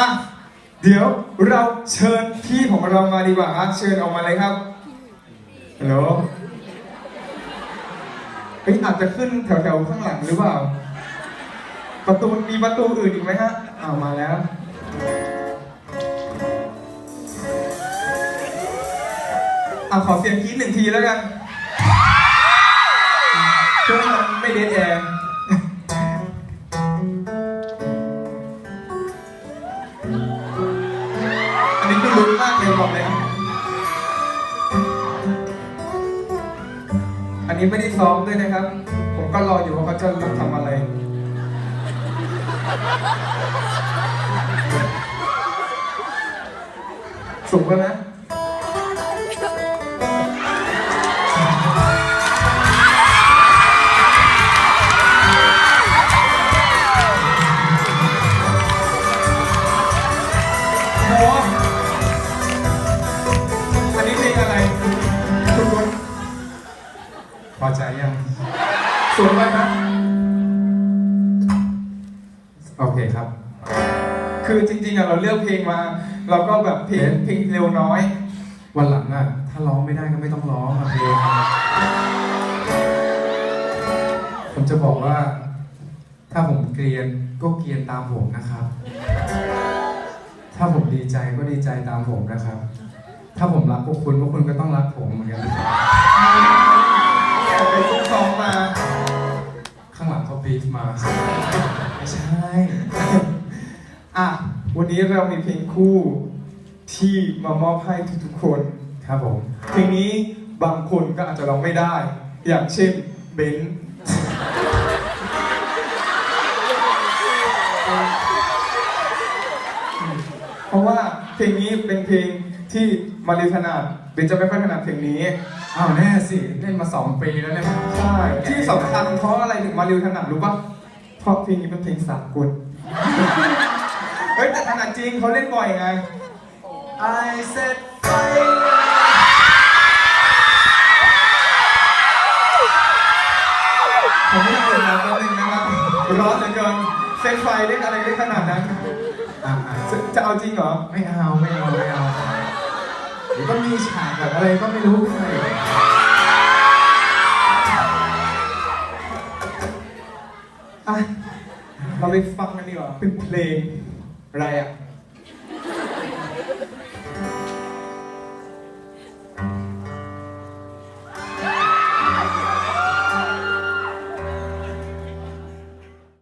อะเดี๋ยวเราเชิญพี่ของเรามาดีกว่าครับเชิญออกมาเลยครับฮัลโหลเฮ้ยอาจจะขึ้นแถวๆข้างหลังหรือเปล่า ประตูมีประตูอื่นอีกไหมฮะอ้าวมาแล้วอะขอเสียงกรี๊ดหนึ่งทีแล้วกันเพื่อให้มันไม่เดทแอร์ มากเลยบอกเลยนะอันนี้ไม่ได้ซ้อมด้วยนะครับ ผมก็รออยู่ว่าเขาจะทำอะไรสูงไปไหมโพอใจยังสูงไปไหมโอเคครับ คือจริงๆอะเราเลือกเพลงมา เราก็แบบเพลงเพลงเร็วน้อย วันหลังอะถ้าร้องไม่ได้ก็ไม่ต้องร้องอะเพลงอะผมจะบอกว่า ถ้าผมเกรียนก็เกรียนตามผมนะครับ ถ้าผมดีใจก็ดีใจตามผมนะครับ ถ้าผมรักพวกคุณพวกคุณก็ต้องรักผมเหมือนกันนะครับ แต่ไปซุกซ้อมมา ข้างหลังเขาบีฟมา ไม่ใช่ อะ วันนี้เรามีเพลงคู่ที่มามอบให้ทุกๆคนครับผม เพลงนี้บางคนก็อาจจะร้องไม่ได้ อย่างเช่นเบนซ์เพราะว่าเพลงนี้เป็นเพลงที่มาริถนัดเบนจะไม่ค่อยถนัดเพลงนี้ อ้าวแน่สิเล่นมาสองปีแล้วเนี่ยใช่ที่สำคัญเพราะอะไรถึงมาริวถนัดรู้ปะเพราะเพลงนี้เป็นเพลงสากลเฮ้ยแต่ถนัดจริงเขาเล่นบ่อยไง I said fire ผมไม่ได้เปิดน้ำแล้วนึงนะครับร้อนเหลือเกินเซตไฟเล่นอะไรได้ขนาดนั้นอะอะจะจะเอาจริงเหรอ ไม่เอาไม่เอาไม่เอาเดี๋ยวก็มีฉากแบบอะไรก็ไม่รู้ขึ้นมา อะ เราไปฟังกันดีกว่าเป็นเพลงอะไรอะ